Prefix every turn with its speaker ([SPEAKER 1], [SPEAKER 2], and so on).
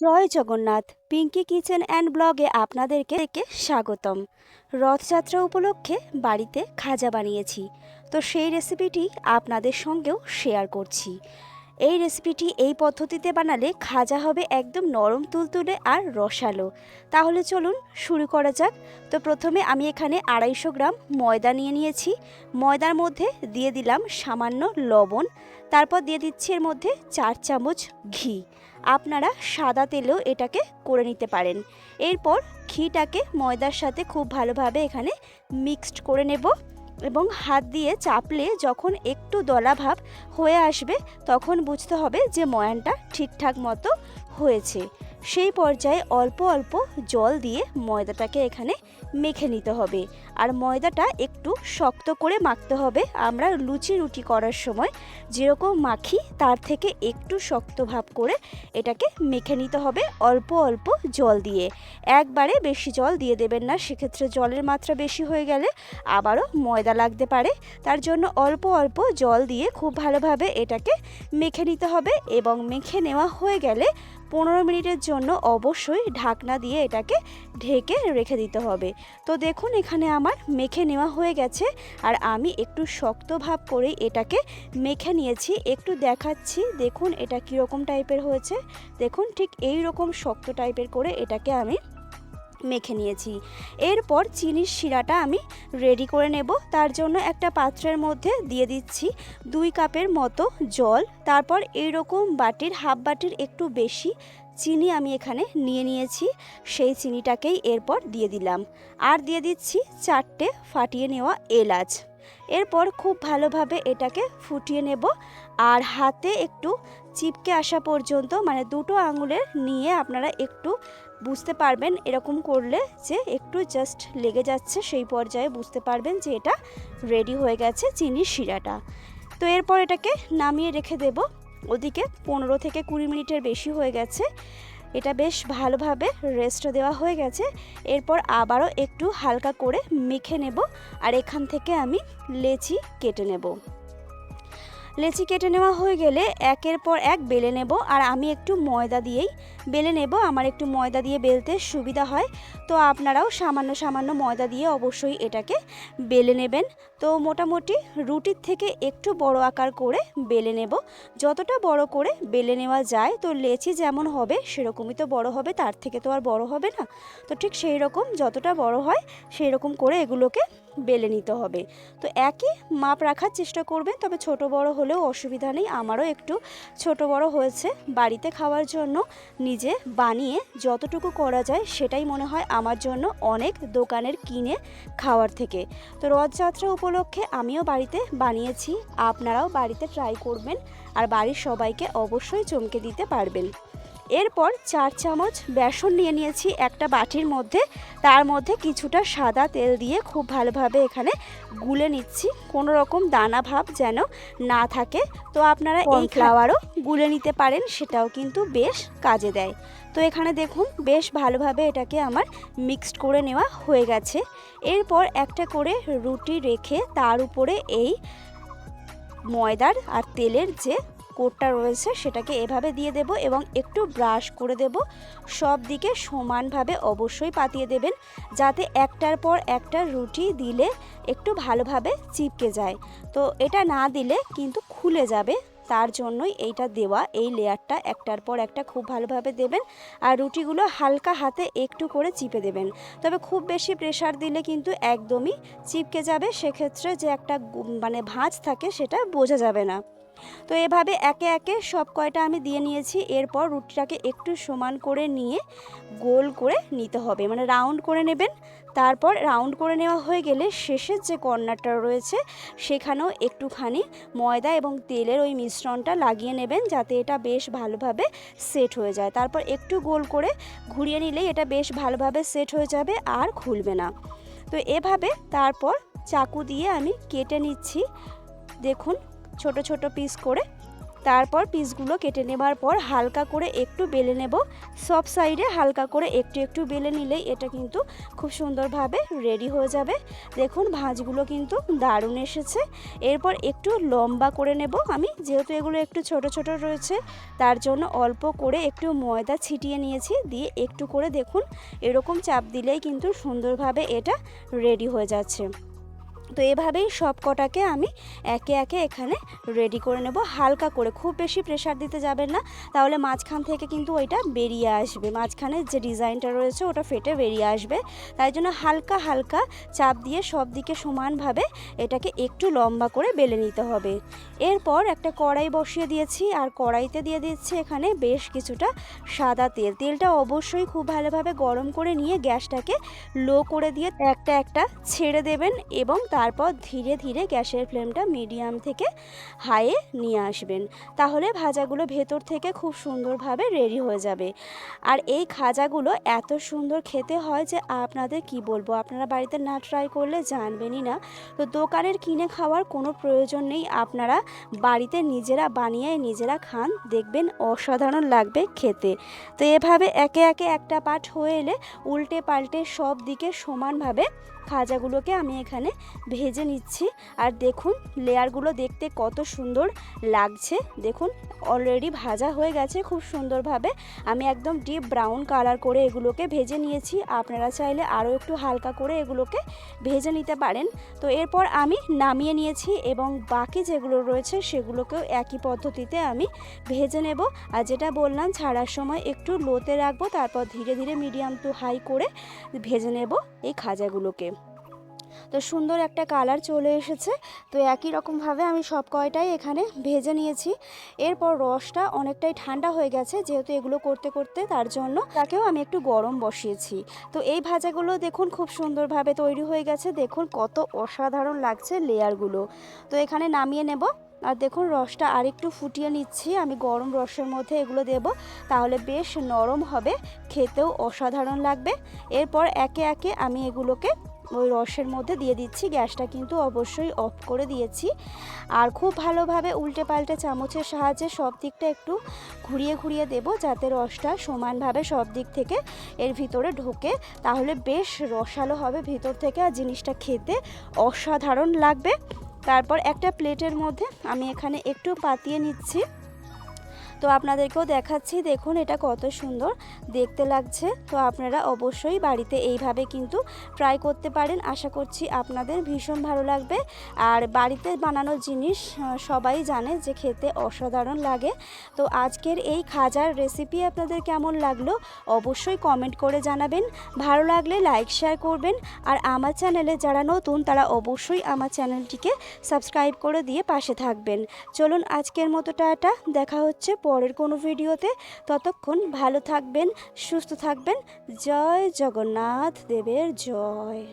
[SPEAKER 1] Joy Jagannath, Pinki kitchen and ব্লগে আপনাদেরকে স্বাগতম। রথযাত্রা উপলক্ষে বাড়িতে খাজা বানিয়েছি, তো সেই রেসিপিটি আপনাদের সঙ্গেও শেয়ার করছি। এই রেসিপিটি এই পদ্ধতিতে বানালে খাজা হবে একদম নরম তুলতুলে আর রসালো। তাহলে চলুন শুরু করা যাক। তো প্রথমে আমি এখানে আড়াইশো গ্রাম ময়দা নিয়ে নিয়েছি। ময়দার মধ্যে দিয়ে দিলাম সামান্য লবণ, তারপর দিয়ে দিচ্ছি এর মধ্যে চার চামচ ঘি। আপনারা সাদা তেলেও এটাকে করে নিতে পারেন। এরপর ঘিটাকে ময়দার সাথে খুব ভালোভাবে এখানে মিক্সড করে নেব এবং হাত দিয়ে চাপলে যখন একটু দলাভাব হয়ে আসবে তখন বুঝতে হবে যে ময়ানটা ঠিকঠাক মতো হয়েছে। সেই পর্যায়ে অল্প অল্প জল দিয়ে ময়দাটাকে এখানে মেখে নিতে হবে। আর ময়দাটা একটু শক্ত করে মাখতে হবে। আমরা লুচি রুটি করার সময় যেরকম মাখি, তার থেকে একটু শক্ত ভাব করে এটাকে মেখে নিতে হবে অল্প অল্প জল দিয়ে। একবারে বেশি জল দিয়ে দেবেন না, সেক্ষেত্রে জলের মাত্রা বেশি হয়ে গেলে আবারও ময়দা লাগতে পারে। তার জন্য অল্প অল্প জল দিয়ে খুব ভালোভাবে এটাকে মেখে নিতে হবে এবং মেখে নেওয়া হয়ে গেলে পনেরো মিনিটের জন্য অবশ্যই ঢাকনা দিয়ে এটাকে ঢেকে রেখে দিতে হবে। তো দেখুন, এখানে আমার মেখে নেওয়া হয়ে গেছে আর আমি একটু শক্ত ভাব করে এটাকে মেখে নিয়েছি। একটু দেখাচ্ছি, দেখুন এটা কীরকম টাইপের হয়েছে। দেখুন, ঠিক এই রকম শক্ত টাইপের করে এটাকে আমি মেখে নিয়েছি। এরপর চিনির শিরাটা আমি রেডি করে নেব। তার জন্য একটা পাত্রের মধ্যে দিয়ে দিচ্ছি দুই কাপের মতো জল। তারপর এইরকম বাটির হাফ বাটির একটু বেশি চিনি আমি এখানে নিয়ে নিয়েছি। সেই চিনিটাকেই এরপর দিয়ে দিলাম। আর দিয়ে দিচ্ছি চারটে ফাটিয়ে নেওয়া এলাচ। এরপর খুব ভালোভাবে এটাকে ফুটিয়ে নেব। আর হাতে একটু চিপকে আসা পর্যন্ত মানে দুটো আঙুলের নিয়ে আপনারা একটু বুঝতে পারবেন এরকম করলে যে একটু জাস্ট লেগে যাচ্ছে সেই পর্যায়ে বুঝতে পারবেন যে এটা রেডি হয়ে গেছে চিনির শিরাটা। তো এরপর এটাকে নামিয়ে রেখে দেব। ওদিকে পনেরো থেকে কুড়ি মিনিটের বেশি হয়ে গেছে। এটা বেশ ভালোভাবে রেস্ট দেওয়া হয়ে গেছে। এরপর আবারও একটু হালকা করে মেখে নেব। আর এখান থেকে আমি লেচি কেটে নেব। লেচি কেটে নেওয়া হয়ে গেলে একের পর এক বেলে নেব। আর আমি একটু ময়দা দিয়েই বেলে নেব। আমার একটু ময়দা দিয়ে বেলতে সুবিধা হয়। তো আপনারাও সামান্য সামান্য ময়দা দিয়ে অবশ্যই এটাকে বেলে নেবেন। তো মোটামুটি রুটির থেকে একটু বড় আকার করে বেলে নেব। যতটা বড় করে বেলে নেওয়া যায়, তো লেচি যেমন হবে সেরকমই তো বড় হবে। তার থেকে তো আর বড় হবে না। তো ঠিক সেই রকম যতটা বড় হয় সেই রকম করে এগুলোকে বেলে নিতে হবে। তো একই মাপ রাখার চেষ্টা করবেন তবে ছোট বড় হলেও অসুবিধা নেই। আমারও একটু ছোট বড় হয়েছে বাড়িতে খাওয়ার জন্য। নিজে বানিয়ে যতটুকু করা যায় সেটাই মনে হয় আমার জন্য অনেক দোকানের কিনে খাওয়ার থেকে। তো রথযাত্রা উপলক্ষে আমিও বাড়িতে বানিয়েছি। আপনারাও বাড়িতে ট্রাই করবেন। আর বাড়ির সবাইকে অবশ্যই চমকে দিতে পারবেন। এরপর চার চামচ বেসন নিয়ে নিয়েছি একটা বাটির মধ্যে। তার মধ্যে কিছুটা সাদা তেল দিয়ে খুব ভালোভাবে এখানে গুলে নিচ্ছি। কোনো রকম দানা ভাব যেন না থাকে। তো আপনারা এই ফ্লাওয়ারও গুলে নিতে পারেন সেটাও কিন্তু বেশ কাজে দেয়। তো এখানে দেখুন বেশ ভালোভাবে এটাকে আমার মিক্সড করে নেওয়া হয়ে গেছে। এরপর একটা করে রুটি রেখে তার উপরে এই ময়দার আর তেলের যে কোটটা রয়েছে সেটাকে এভাবে দিয়ে দেব এবং একটু ব্রাশ করে দেব। সব দিকে সমানভাবে অবশ্যই পাতিয়ে দেবেন যাতে একটার পর একটা রুটি দিলে একটু ভালোভাবে চিপকে যায়। তো এটা না দিলে কিন্তু খুলে যাবে। তার জন্যই এইটা দেওয়া, এই লেয়ারটা একটার পর একটা খুব ভালোভাবে দেবেন আর রুটিগুলো হালকা হাতে একটু করে চিপে দেবেন। তবে খুব বেশি প্রেশার দিলে কিন্তু একদমই চিপকে যাবে। সেক্ষেত্রে যে একটা মানে ভাঁজ থাকে সেটা বোঝা যাবে না। তো এভাবে একে একে সব কয়টা আমি দিয়ে নিয়েছি। এরপর রুটিটাকে একটু সমান করে নিয়ে গোল করে নিতে হবে। মানে রাউন্ড করে নেবেন। তারপর রাউন্ড করে নেওয়া হয়ে গেলে শেষের যে কর্নারটা রয়েছে, সেখানেও একটুখানি ময়দা এবং তেলের ওই মিশ্রণটা লাগিয়ে নেবেন যাতে এটা বেশ ভালোভাবে সেট হয়ে যায়। তারপর একটু গোল করে ঘুরিয়ে নিলেই এটা বেশ ভালোভাবে সেট হয়ে যাবে আর খুলবে না। তো এভাবে তারপর চাকু দিয়ে আমি কেটে নিচ্ছি। দেখুন ছোট ছোট পিস করে, তারপর পিসগুলো কেটে নেবার পর হালকা করে একটু বেলে নেব। সব সাইডে হালকা করে একটু একটু বেলে নিলেই এটা কিন্তু খুব সুন্দরভাবে রেডি হয়ে যাবে। দেখুন ভাঁজগুলো কিন্তু দারুণ এসেছে। এরপর একটু লম্বা করে নেব আমি, যেহেতু এগুলো একটু ছোট ছোট রয়েছে, তার জন্য অল্প করে একটু ময়দা ছিটিয়ে নিয়েছি, দিয়ে একটু করে দেখুন, এরকম চাপ দিলেই কিন্তু সুন্দরভাবে এটা রেডি হয়ে যাচ্ছে। তো এভাবেই সব কটাকে আমি একে একে এখানে রেডি করে নেব। হালকা করে, খুব বেশি প্রেশার দিতে যাবেন না। তাহলে মাঝখান থেকে কিন্তু ওইটা বেরিয়ে আসবে। মাঝখানে যে ডিজাইনটা রয়েছে, ওটা ফেটে বেরিয়ে আসবে। তাই জন্য হালকা হালকা চাপ দিয়ে সব দিকে সমানভাবে এটাকে একটু লম্বা করে বেলে নিতে হবে। এরপর একটা কড়াই বসিয়ে দিয়েছি, আর কড়াইতে দিয়ে দিচ্ছি এখানে বেশ কিছুটা সাদা তেল। তেলটা অবশ্যই খুব ভালোভাবে গরম করে নিয়ে গ্যাসটাকে লো করে দিয়ে একটা একটা ছেড়ে দেবেন এবং তারপর ধীরে ধীরে গ্যাসের ফ্লেমটা মিডিয়াম থেকে হাইয়ে নিয়ে আসবেন। তাহলে ভাজাগুলো ভেতর থেকে খুব সুন্দরভাবে রেডি হয়ে যাবে। আর এই খাজাগুলো এত সুন্দর খেতে হয় যে আপনাদের কি বলব? আপনারা বাড়িতে না ট্রাই করলে জানবেনই না। তো দোকানের কিনে খাওয়ার কোনো প্রয়োজন নেই। আপনারা বাড়িতে নিজেরা বানিয়ে নিজেরা খান। দেখবেন অসাধারণ লাগবে খেতে। তো এভাবে একে একে একটা পাঠ হয়ে এলে উল্টে পাল্টে সব দিকে সমানভাবে খাজাগুলোকে আমি এখানে ভেজে নিচ্ছি। আর দেখুন, লেয়ারগুলো দেখতে কত সুন্দর লাগছে। দেখুন অলরেডি ভাজা হয়ে গেছে খুব সুন্দরভাবে। আমি একদম ডিপ ব্রাউন কালার করে এগুলোকে ভেজে নিয়েছি। আপনারা চাইলে আরও একটু হালকা করে এগুলোকে ভেজে নিতে পারেন। তো এরপর আমি নামিয়ে নিয়েছি এবং বাকি যেগুলো রয়েছে সেগুলোকেও একই পদ্ধতিতে আমি ভেজে নেব। আর যেটা বললাম, ছাড়ার সময় একটু লোতে রাখব, তারপর ধীরে ধীরে মিডিয়াম টু হাই করে ভেজে নেব এই খাজাগুলোকে। তো সুন্দর একটা কালার চলে এসেছে। তো একই রকমভাবে আমি সব কয়টাই এখানে ভেজে নিয়েছি। এরপর রসটা অনেকটাই ঠান্ডা হয়ে গেছে, যেহেতু এগুলো করতে করতে তার জন্য তাকেও আমি একটু গরম বসিয়েছি। তো এই ভাজাগুলো দেখুন খুব সুন্দরভাবে তৈরি হয়ে গেছে। দেখুন কত অসাধারণ লাগছে লেয়ারগুলো। তো এখানে নামিয়ে নেব। আর দেখুন রসটা আরেকটু ফুটিয়ে নিচ্ছি। আমি গরম রসের মধ্যে এগুলো দেব। তাহলে বেশ নরম হবে, খেতেও অসাধারণ লাগবে। এরপর একে একে আমি এগুলোকে ওই রসের মধ্যে দিয়ে দিচ্ছি। গ্যাসটা কিন্তু অবশ্যই অফ করে দিয়েছি। আর খুব ভালোভাবে উল্টে পাল্টে চামচের সাহায্যে সব দিকটা একটু ঘুরিয়ে ঘুরিয়ে দেব, যাতে রসটা সমানভাবে সব দিক থেকে এর ভিতরে ঢোকে। তাহলে বেশ রসালো হবে ভিতর থেকে আর জিনিসটা খেতে। অসাধারণ লাগবে। তারপর একটা প্লেটের মধ্যে আমি এখানে একটু পাতিয়ে নিচ্ছি। তো আপনাদেরকেও দেখাচ্ছি, দেখুন এটা কত সুন্দর, দেখতে লাগছে। তো আপনারা অবশ্যই বাড়িতে এইভাবে কিন্তু ট্রাই করতে পারেন। আশা করছি আপনাদের ভীষণ ভালো লাগবে। আর বাড়িতে বানানো জিনিস সবাই জানে যে খেতে অসাধারণ লাগে। তো আজকের এই খাজার রেসিপি আপনাদের কেমন লাগল, অবশ্যই কমেন্ট করে জানাবেন। ভালো লাগলে লাইক শেয়ার করবেন। আর আমার চ্যানেলে যারা নতুন, তারা অবশ্যই আমার চ্যানেলটিকে সাবস্ক্রাইব করে দিয়ে পাশে থাকবেন। চলুন আজকের মতো টাটা, দেখা হচ্ছে পরের কোনো ভিডিওতে ততক্ষণ ভালো থাকবেন সুস্থ থাকবেন। জয় জগন্নাথ দেবের জয়।